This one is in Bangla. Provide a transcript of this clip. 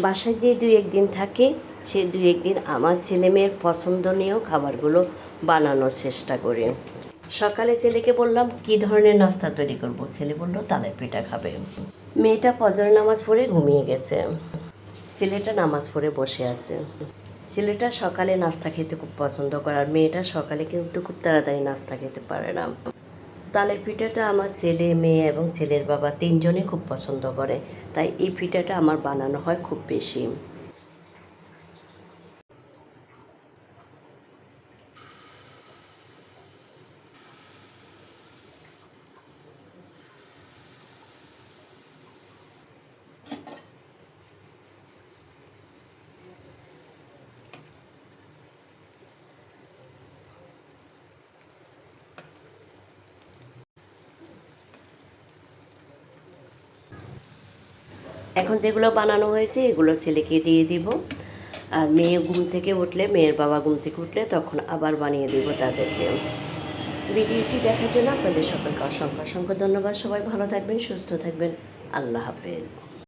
বাসায় যে দুই একদিন থাকে, সে দুই একদিন আমার ছেলে মেয়ের পছন্দনীয় খাবারগুলো বানানোর চেষ্টা করি। সকালে ছেলেকে বললাম, কি ধরনের নাস্তা তৈরি করব? ছেলে বলল, তালের পিঠা খাবে। মেয়েটা ফজর নামাজ পড়ে ঘুমিয়ে গেছে। ছেলেটা নামাজ পড়ে বসে আছে। ছেলেটা সকালে নাস্তা খেতে খুব পছন্দ করে, আর মেয়েটা সকালে কিন্তু খুব তাড়াতাড়ি নাস্তা খেতে পারে না। তালের পিঠাটা আমার ছেলে, মেয়ে এবং ছেলের বাবা তিনজনই খুব পছন্দ করে। তাই এই পিঠাটা আমার বানানো হয় খুব বেশি। এখন যেগুলো বানানো হয়েছে, এগুলো ছেলেকে দিয়ে দিব। আর মেয়ে ঘুম থেকে উঠলে, মেয়ের বাবা ঘুম থেকে উঠলে তখন আবার বানিয়ে দিব তাদেরকে। ভিডিওটি দেখার জন্য আপনাদের সকলকে অসংখ্য অসংখ্য ধন্যবাদ। সবাই ভালো থাকবেন, সুস্থ থাকবেন। আল্লাহ হাফেজ।